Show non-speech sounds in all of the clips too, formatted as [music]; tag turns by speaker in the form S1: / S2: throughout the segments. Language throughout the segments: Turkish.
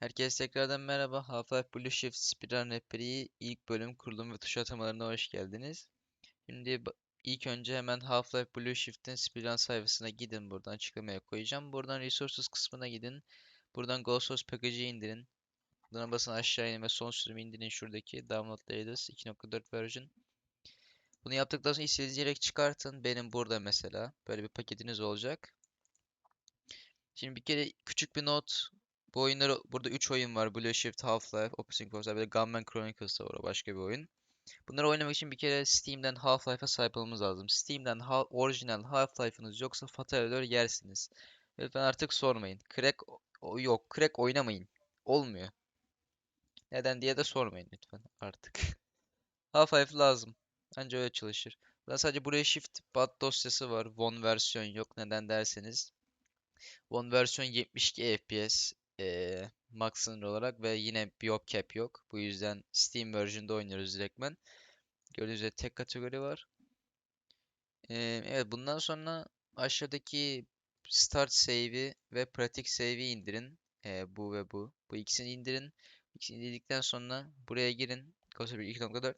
S1: Herkese tekrardan merhaba. Half-Life Blue Shift Speedrun Rehberi ilk bölüm kurulum ve tuş atamalarına hoş geldiniz. Şimdi ilk önce hemen Half-Life Blue Shift'in speedrun sayfasına gidin. Buradan açıklamaya koyacağım. Buradan Resources kısmına gidin. Buradan Go Source Package'i indirin. Buradan basın aşağı inin ve son sürümü indirin şuradaki Download Latest 2.4 version. Bunu yaptıktan sonra istediğiniz yere çıkartın. Benim burada mesela böyle bir paketiniz olacak. Şimdi bir kere küçük bir not. Bu oyunları burada 3 oyun var. Blue Shift, Half-Life, Opposing Force, bir de Gunman Chronicles var. o Başka bir oyun. Bunları oynamak için bir kere Steam'den Half-Life'a sahip olmamız lazım. Steam'den ha orijinal Half-Life'ınız yoksa fatal eder yersiniz. Lütfen artık sormayın. Crack yok. Crack oynamayın. Olmuyor. Neden diye de sormayın lütfen artık. [laughs] Half-Life lazım. Anca öyle çalışır. Burada sadece buraya Shift bat dosyası var. One versiyon yok. Neden derseniz. One versiyon 72 FPS eee max sınır olarak ve yine biop cap yok. Bu yüzden Steam version'da oynuyoruz direktmen. Gördüğünüz üzere tek kategori var. Eee, evet bundan sonra aşağıdaki start save'i ve pratik save'i indirin. Eee, bu ve bu. Bu ikisini indirin. İkisini indirdikten sonra buraya girin. Ghost 2.4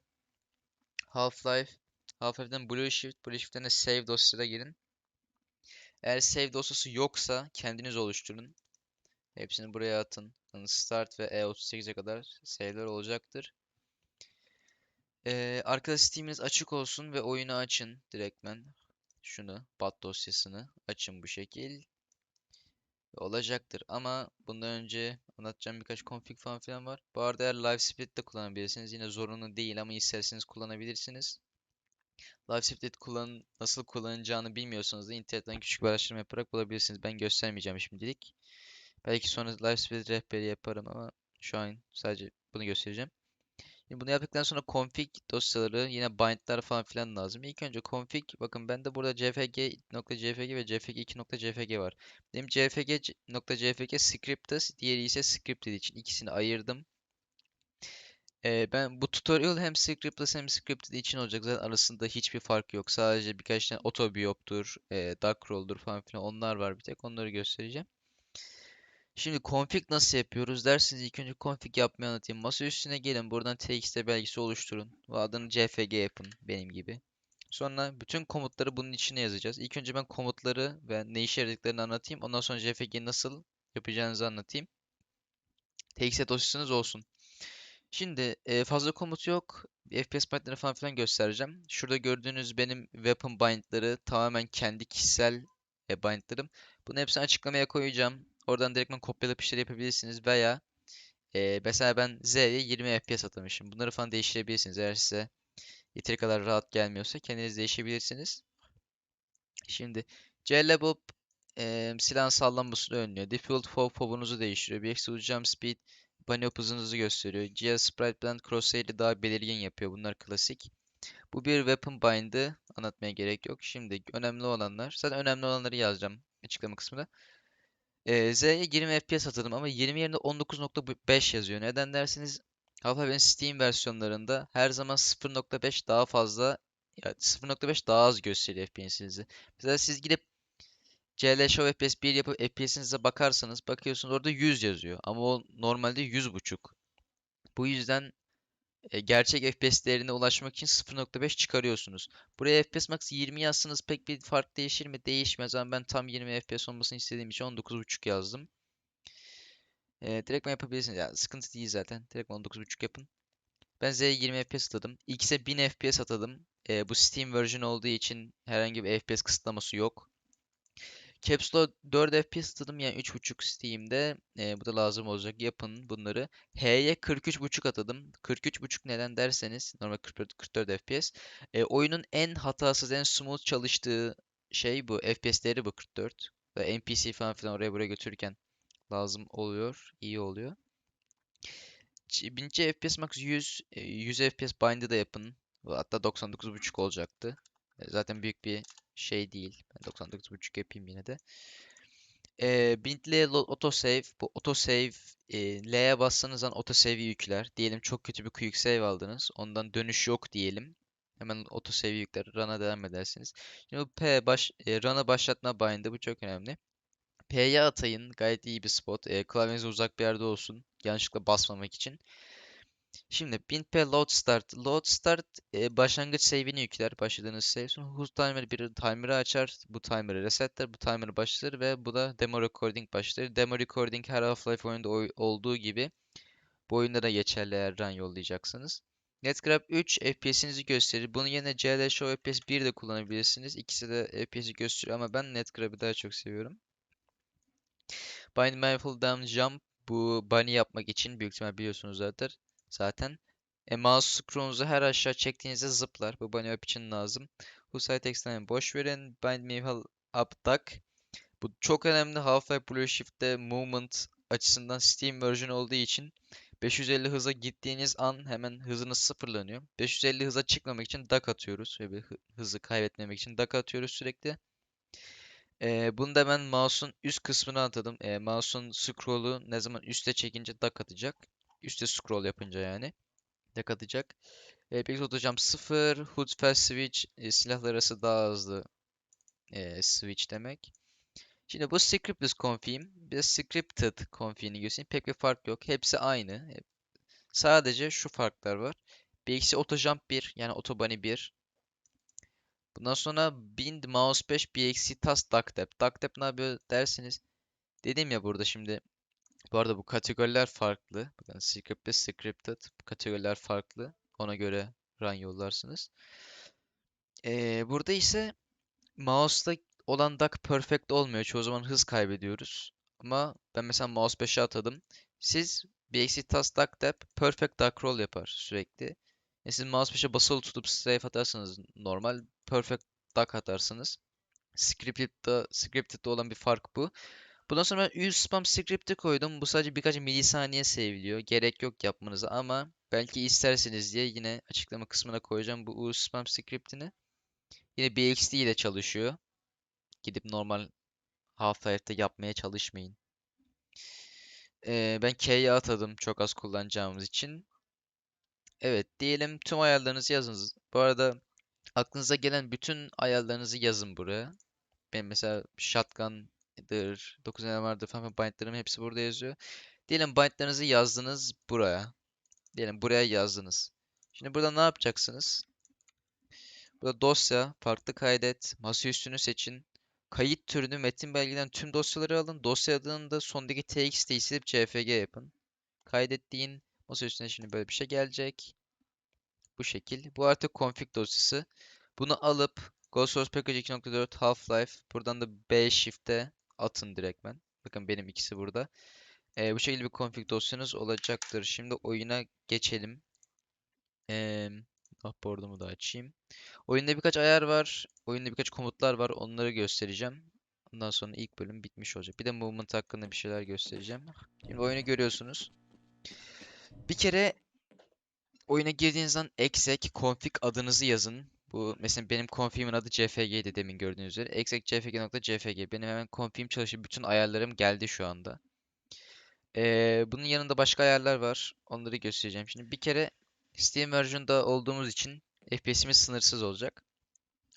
S1: Half-Life Half-Life'den Blue Shift, Blue Shift'ten de save dosyasına girin. Eğer save dosyası yoksa kendiniz oluşturun. Hepsini buraya atın. Yani Start ve E38'e kadar save'ler olacaktır. Ee, arkada Steam'iniz açık olsun ve oyunu açın direktmen. Şunu, bat dosyasını açın bu şekil. Olacaktır. Ama bundan önce anlatacağım birkaç config falan filan var. Bu arada eğer Live Split de kullanabilirsiniz. Yine zorunlu değil ama isterseniz kullanabilirsiniz. Live Split kullan nasıl kullanacağını bilmiyorsanız da internetten küçük bir araştırma yaparak bulabilirsiniz. Ben göstermeyeceğim şimdilik. Belki sonra live split rehberi yaparım ama şu an sadece bunu göstereceğim. Şimdi bunu yaptıktan sonra config dosyaları yine bind'ler falan filan lazım. İlk önce config bakın bende burada cfg.cfg ve cfg2.cfg var. Benim cfg.cfg scriptless, diğeri ise scripted için ikisini ayırdım. Ee, ben bu tutorial hem scriptless hem scripted için olacak. Zaten arasında hiçbir fark yok. Sadece birkaç tane autobiop'tur, e, duckroll'dur falan filan onlar var bir tek. Onları göstereceğim. Şimdi config nasıl yapıyoruz derseniz ilk önce config yapmayı anlatayım. Masa üstüne gelin buradan txt belgesi oluşturun. Ve adını cfg yapın benim gibi. Sonra bütün komutları bunun içine yazacağız. İlk önce ben komutları ve ne işe yaradıklarını anlatayım. Ondan sonra cfg'yi nasıl yapacağınızı anlatayım. txt dosyasınız olsun. Şimdi e, fazla komut yok. FPS bind'leri falan filan göstereceğim. Şurada gördüğünüz benim weapon bind'ları tamamen kendi kişisel e. Bunu hepsini açıklamaya koyacağım. Oradan direktmen kopyalayıp işleri yapabilirsiniz veya e, mesela ben Z'ye 20 FPS atamışım. Bunları falan değiştirebilirsiniz. Eğer size yeteri kadar rahat gelmiyorsa kendiniz değişebilirsiniz. Şimdi CLBOB e, silahın sallanmasını önlüyor. Default FOV FOV'unuzu değiştiriyor. BX Jump Speed Bunny hızınızı gösteriyor. GL Sprite Blend Crosshair'i daha belirgin yapıyor. Bunlar klasik. Bu bir weapon bind'ı. Anlatmaya gerek yok. Şimdi önemli olanlar. Zaten önemli olanları yazacağım açıklama kısmında. Ee, Z'ye 20 FPS atadım ama 20 yerine 19.5 yazıyor. Neden derseniz Half-Life'in Steam versiyonlarında her zaman 0.5 daha fazla ya 0.5 daha az gösteriyor FPS'inizi. Mesela siz gidip CL Show FPS 1 yapıp FPS'inize bakarsanız bakıyorsunuz orada 100 yazıyor ama o normalde 100.5. Bu yüzden e, gerçek FPS değerine ulaşmak için 0.5 çıkarıyorsunuz. Buraya FPS Max 20 yazsanız pek bir fark değişir mi? Değişmez ama ben tam 20 FPS olmasını istediğim için 19.5 yazdım. E, direkt yapabilirsiniz. Yani sıkıntı değil zaten. Direkt 19.5 yapın. Ben Z'ye 20 FPS atadım. X'e 1000 FPS atadım. E, bu Steam version olduğu için herhangi bir FPS kısıtlaması yok. Caps Lock 4 FPS atadım yani 3.5 Steam'de. E, bu da lazım olacak. Yapın bunları. H'ye 43.5 atadım. 43.5 neden derseniz normal 44, 44 FPS. E, oyunun en hatasız, en smooth çalıştığı şey bu. FPS değeri bu 44. Ve NPC falan filan oraya buraya götürürken lazım oluyor. iyi oluyor. Ç- 1000 FPS max 100. e, 100 FPS bind'ı da yapın. Hatta 99.5 olacaktı. Zaten büyük bir şey değil. Ben 99.5 yapayım yine de. Bentley Lo- autosave. Bu autosave e, L'ye bassanız zaman autosave'i yükler. Diyelim çok kötü bir quick save aldınız. Ondan dönüş yok diyelim. Hemen autosave'i yükler. Run'a devam edersiniz. Şimdi bu P baş, e, run'a başlatma bind'i bu çok önemli. P'ye atayın. Gayet iyi bir spot. E, klavyenize uzak bir yerde olsun. Yanlışlıkla basmamak için. Şimdi 1000p load start. Load start e, başlangıç save'ini yükler. Başladığınız save. Sonra who timer bir timer'ı açar. Bu timer'ı resetler. Bu timer'ı başlatır ve bu da demo recording başlar. Demo recording her Half-Life oyunda oy- olduğu gibi bu oyunda da geçerli eğer run yollayacaksınız. NetGrab 3 FPS'inizi gösterir. Bunun yerine CL FPS 1 de kullanabilirsiniz. İkisi de FPS'i gösteriyor ama ben NetGrab'ı daha çok seviyorum. Bind Mindful Down Jump bu bunny yapmak için büyük ihtimal biliyorsunuz zaten. Zaten. E, mouse scroll'unuzu her aşağı çektiğinizde zıplar. Bu bunny up için lazım. Husay Text'ten boş verin. Bind Mindful Up Duck. Bu çok önemli. Half-Life Blue Shift'te movement açısından Steam version olduğu için 550 hıza gittiğiniz an hemen hızınız sıfırlanıyor. 550 hıza çıkmamak için duck atıyoruz ve bir hı- hızı kaybetmemek için duck atıyoruz sürekli. Ee, bunu da ben mouse'un üst kısmına atadım. Ee, mouse'un scroll'u ne zaman üste çekince duck atacak. Üste scroll yapınca yani. Duck atacak. Ee, peki tutacağım 0. Hood fast switch e, silahlar arası daha hızlı e, switch demek. Şimdi bu scriptless config'im. Bir de scripted config'ini göstereyim. Pek bir fark yok. Hepsi aynı. Hep- Sadece şu farklar var. BXC autojump 1 yani otobani 1. Bundan sonra bind mouse 5 BXC task ducktap. Ducktap ne yapıyor dersiniz. Dedim ya burada şimdi. Bu arada bu kategoriler farklı. Bakın scriptless, scripted. Bu kategoriler farklı. Ona göre run yollarsınız. Ee, burada ise Mouse'da olan duck perfect olmuyor. Çoğu zaman hız kaybediyoruz. Ama ben mesela mouse 5'e atadım. Siz BXC task duck tap perfect duck roll yapar sürekli. E siz mouse 5'e basılı tutup strafe atarsanız normal perfect duck atarsınız. Scripted'da, scripted'da olan bir fark bu. Bundan sonra ben spam script'i koydum. Bu sadece birkaç milisaniye seviliyor. Gerek yok yapmanıza ama belki isterseniz diye yine açıklama kısmına koyacağım bu use spam script'ini. Yine BXD ile çalışıyor. Gidip normal Half-Life'de yapmaya çalışmayın. Ee, ben K'ye atadım çok az kullanacağımız için. Evet diyelim tüm ayarlarınızı yazınız. Bu arada aklınıza gelen bütün ayarlarınızı yazın buraya. Benim mesela shotgun'dır, 9 vardır falan bind'larım hepsi burada yazıyor. Diyelim bind'larınızı yazdınız buraya. Diyelim buraya yazdınız. Şimdi burada ne yapacaksınız? Burada dosya, farklı kaydet, masaüstünü seçin. Kayıt türünü metin belgeden tüm dosyaları alın. Dosya adını da sondaki txt'yi silip cfg yapın. Kaydettiğin masaüstüne şimdi böyle bir şey gelecek. Bu şekil. Bu artık config dosyası. Bunu alıp Ghost Source Package 2.4 Half-Life buradan da B shift'e atın direktmen. Bakın benim ikisi burada. Ee, bu şekilde bir config dosyanız olacaktır. Şimdi oyuna geçelim. Ee, board'umu da açayım. Oyunda birkaç ayar var. Oyunda birkaç komutlar var. Onları göstereceğim. Ondan sonra ilk bölüm bitmiş olacak. Bir de movement hakkında bir şeyler göstereceğim. Şimdi oyunu görüyorsunuz. Bir kere oyuna girdiğiniz zaman exec config adınızı yazın. Bu mesela benim config'imin adı cfg'ydi demin gördüğünüz üzere. exec cfg.cfg. Benim hemen config'im çalışıyor. Bütün ayarlarım geldi şu anda. Ee, bunun yanında başka ayarlar var. Onları göstereceğim. Şimdi bir kere Steam version'da olduğumuz için FPS'imiz sınırsız olacak.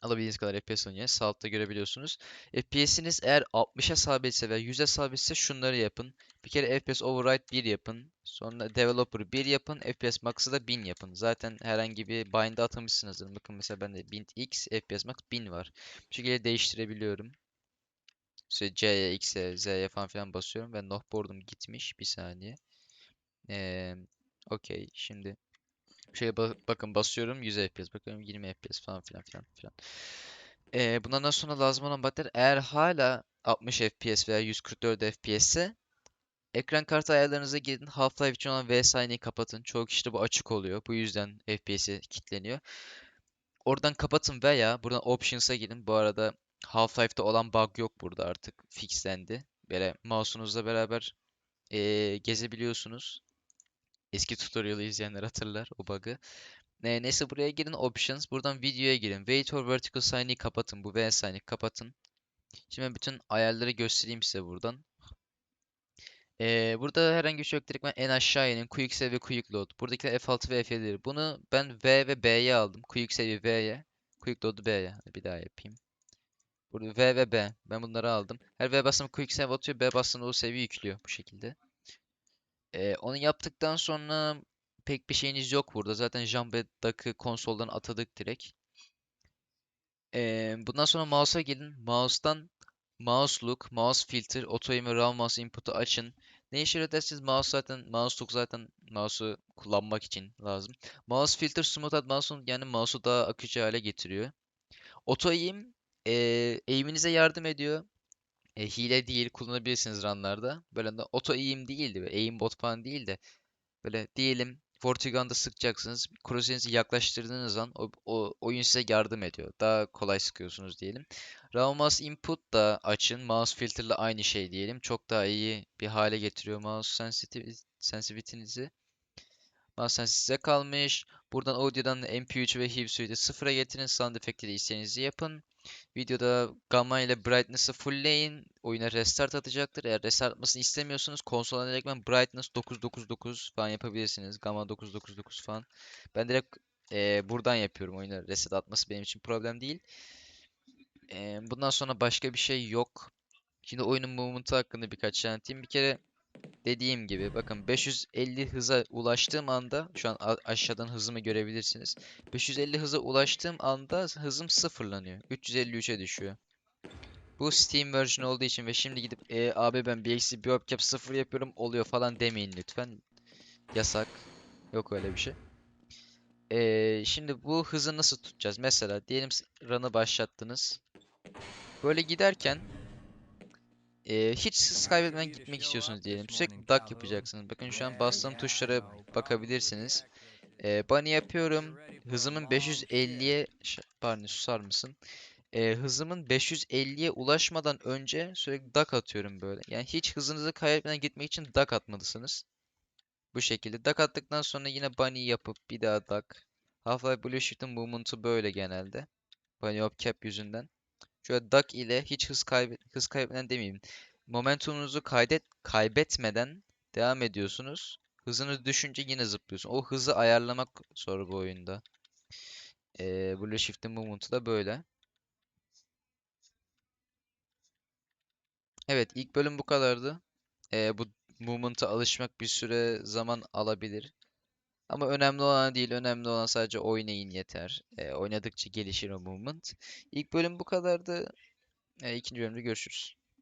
S1: Alabildiğiniz kadar FPS oynayın. Sağ altta görebiliyorsunuz. FPS'iniz eğer 60'a sabitse veya 100'e sabitse şunları yapın. Bir kere FPS Override 1 yapın. Sonra Developer 1 yapın. FPS Max'ı da 1000 yapın. Zaten herhangi bir bind'e atamışsınızdır. Bakın mesela bende bind X, FPS Max 1000 var. Bu şekilde değiştirebiliyorum. İşte C'ye, X'e, Z'ye falan filan basıyorum ve Nohboard'um gitmiş. Bir saniye. Ee, Okey. Şimdi şey ba- bakın basıyorum 100 FPS bakıyorum 20 FPS falan filan filan filan. Ee, bundan sonra lazım olan batarya eğer hala 60 FPS veya 144 FPS ise ekran kartı ayarlarınıza girin. Half-Life için olan VSI'ni kapatın. Çoğu kişide bu açık oluyor. Bu yüzden FPS'i kilitleniyor. Oradan kapatın veya buradan Options'a gidin. Bu arada Half-Life'da olan bug yok burada artık. Fixlendi. Böyle mouse'unuzla beraber ee, gezebiliyorsunuz. Eski tutorial'ı izleyenler hatırlar o bug'ı. Ne, neyse buraya girin options. Buradan videoya girin. Weight or vertical sign'i kapatın. Bu V sign'i kapatın. Şimdi bütün ayarları göstereyim size buradan. Ee, burada herhangi bir şey yok. Direkt ben en aşağı inin. Save ve Quick Load. Buradakiler F6 ve F7'dir. Bunu ben V ve B'ye aldım. Quick Save'i V'ye. Quick Load'u B'ye. Bir daha yapayım. Burada V ve B. Ben bunları aldım. Her V bastığım quick save atıyor. B bastığımda o save'i yüklüyor bu şekilde. Ee, onu yaptıktan sonra pek bir şeyiniz yok burada. Zaten Duck'ı konsoldan atadık direkt. Ee, bundan sonra mouse'a gelin. Mouse'dan Mouse Look, Mouse Filter, Auto Aim ve Raw Mouse Input'u açın. Ne işe yarar derseniz mouse zaten, mouse look zaten mouse'u kullanmak için lazım. Mouse Filter Smooth Mouse'un yani mouse'u daha akıcı hale getiriyor. Auto Aim, eee aim'inize yardım ediyor. E, hile değil, kullanabilirsiniz runlarda. Böyle de auto aim değil de, aimbot falan değil de Böyle diyelim Vortigon'da sıkacaksınız. Crosshair'inizi yaklaştırdığınız an o, o oyun size yardım ediyor. Daha kolay sıkıyorsunuz diyelim. Raw Mouse Input da açın. Mouse Filter'la aynı şey diyelim. Çok daha iyi bir hale getiriyor mouse sensitiv sensitivity'nizi. Mouse sensitivity size kalmış. Buradan audio'dan MP3 ve Hue Suite'i sıfıra getirin. Sound efektleri istediğinizi yapın. Videoda gamma ile brightness'ı fullleyin. Oyuna restart atacaktır. Eğer restart atmasını istemiyorsanız konsoldan direktmen brightness 999 falan yapabilirsiniz. Gamma 999 falan. Ben direkt eee, buradan yapıyorum oyuna reset atması benim için problem değil. Eee, bundan sonra başka bir şey yok. Şimdi oyunun movement'ı hakkında birkaç şey anlatayım. Bir kere dediğim gibi bakın 550 hıza ulaştığım anda şu an aşağıdan hızımı görebilirsiniz. 550 hıza ulaştığım anda hızım sıfırlanıyor. 353'e düşüyor. Bu Steam version olduğu için ve şimdi gidip e, abi ben bir upcap sıfır yapıyorum oluyor falan demeyin lütfen. Yasak. Yok öyle bir şey. E, şimdi bu hızı nasıl tutacağız? Mesela diyelim run'ı başlattınız. Böyle giderken e, hiç hız kaybetmeden gitmek istiyorsunuz diyelim. Sürekli duck yapacaksınız. Bakın şu an bastığım tuşlara bakabilirsiniz. E, bunny yapıyorum. Hızımın 550'ye... Ş- Barney susar mısın? e, hızımın 550'ye ulaşmadan önce sürekli duck atıyorum böyle. Yani hiç hızınızı kaybetmeden gitmek için duck atmalısınız. Bu şekilde. Duck attıktan sonra yine bunny yapıp bir daha duck. Half-Life Blue Shift'in movement'ı böyle genelde. Bunny hop cap yüzünden. Şöyle duck ile hiç hız kaybet hız kaybetmeden demeyeyim. Momentumunuzu kaydet kaybetmeden devam ediyorsunuz. Hızınız düşünce yine zıplıyorsun. O hızı ayarlamak zor bu oyunda. Ee, Blue Shift'in movement'ı da böyle. Evet, ilk bölüm bu kadardı. Ee, bu movement'a alışmak bir süre zaman alabilir. Ama önemli olan değil, önemli olan sadece oynayın yeter. Ee, oynadıkça gelişir o movement. İlk bölüm bu kadardı. Ee, ikinci bölümde görüşürüz.